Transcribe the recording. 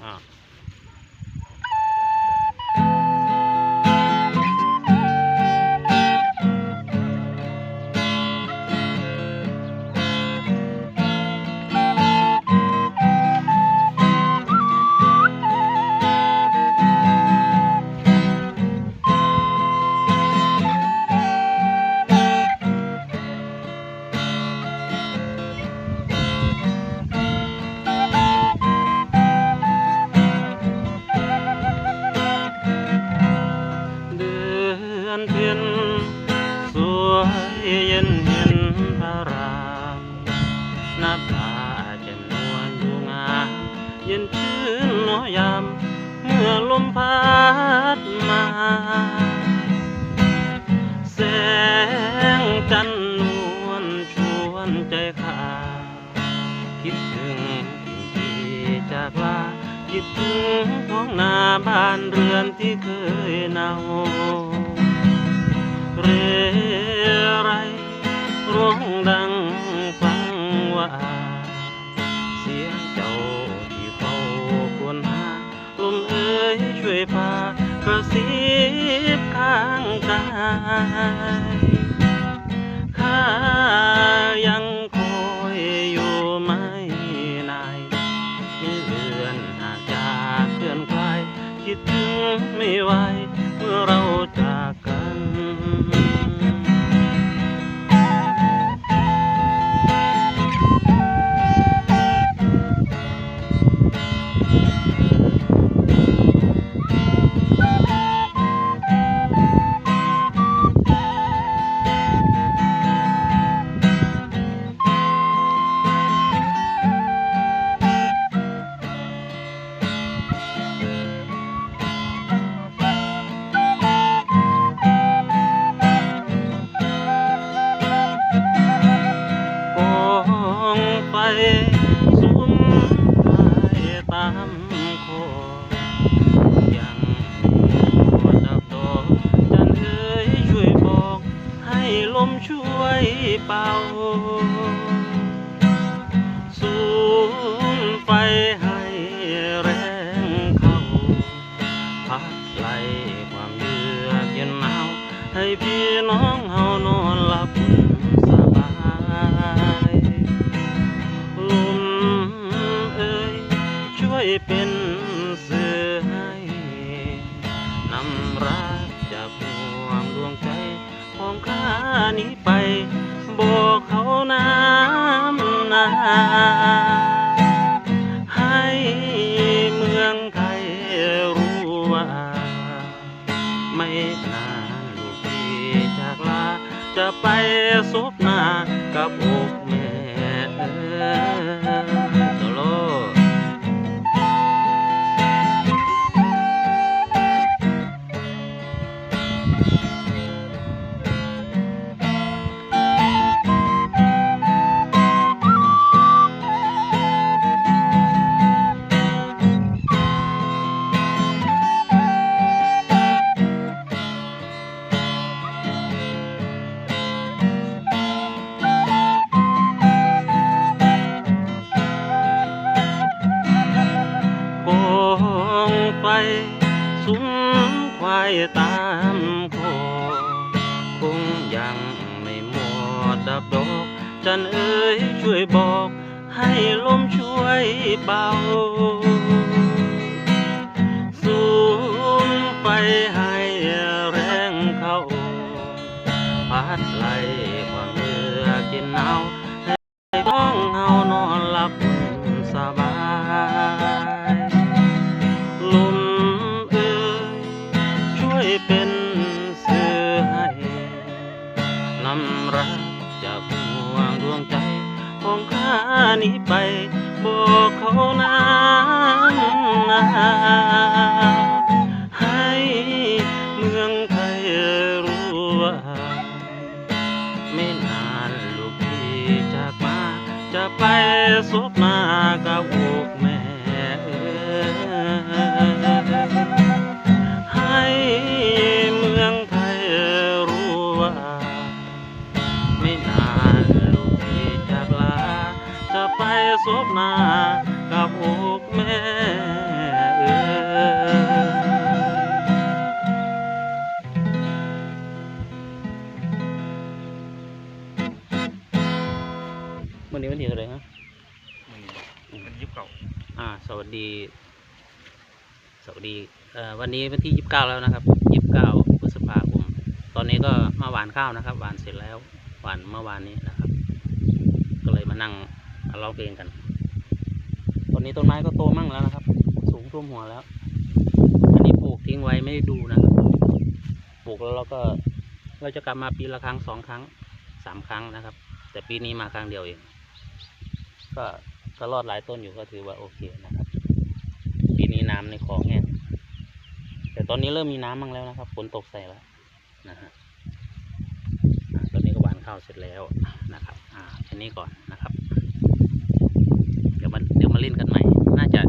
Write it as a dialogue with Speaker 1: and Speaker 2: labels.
Speaker 1: อ่ นชื่นน้อยยาม เมื่อลมพัดมา แสงจันทร์นวลชวนใจขาดคิดถึงสิ่งที่จากลาคิดถึงท้องนาบ้านเรือนที่เคยเนาเรไร ระซิบข้างกายข้ายังคอยอยู่ไม่นายไม่เลือนหากจากเคลื่อนคลคิดถึงไม่ไหวเมื่อเราจา ตามคยังโคดับดอกจันเอ๋ยช่วยบอก ให้ลมช่วยเป่าสูงไฟห รักจากห่วงดวงใจของข้านี้ไป บอกเขาน้ำนา ไฟสุมควายตามคอคงยังไม่หมดดับดอก จันเอ๋ยช่วยบอก ให้ลมช่วยเบาสูมไฟให้แรงเข้าพัดไล่ความเมื่อกินหนาว ช่วยเป็นสื่อให้นำรักจากห่วงดวงใจของข้านี้ไปบอกเขาน้ำนาให้เมืองไทยรู้ว่า ไม่นานลูกพี่จากมาจะไปซบหน้ากับอกแม่ สบหน้ากับอกแม่วันนี้วันที่อะไรฮะวันยี่สิบเก้าอ่า สวัสดี สวัสดีเอ่อวันนี้วันที่ยี่สิบเก้าแล้วนะครับยี่สิบเก้าพฤษภาคมตอนนี้ก็มาหวานข้าวนะครับ หวานเสร็จแล้ว หวานเมื่อวานนี้นะครับ ก็เลยมานั่ง ร้องเพลงกันตอนนี้ต้นไม้ก็โตมั่งแล้วนะครับ สูงท่วมหัวแล้ว อันนี้ปลูกทิ้งไว้ไม่ได้ดูนะครับปลูกแล้วเราก็เราจะกลับมาปีละครั้งสองครั้งสามครั้งนะครับ แต่ปีนี้มาครั้งเดียวเอง ก็ก็รอดหลายต้นอยู่ก็ถือว่าโอเคนะครับ ปีนี้น้ำในคลองแห้งแต่ตอนนี้เริ่มมีน้ำบ้างแล้วนะครับฝนตกใส่แล้วนะฮะตอนนี้ก็หวานข้าวเสร็จแล้วนะครับ อ่าแค่นี้ก่อนนะครับ ดี๋ยวมาเดี๋ยวมาเล่นกันใหม่ น่าจะ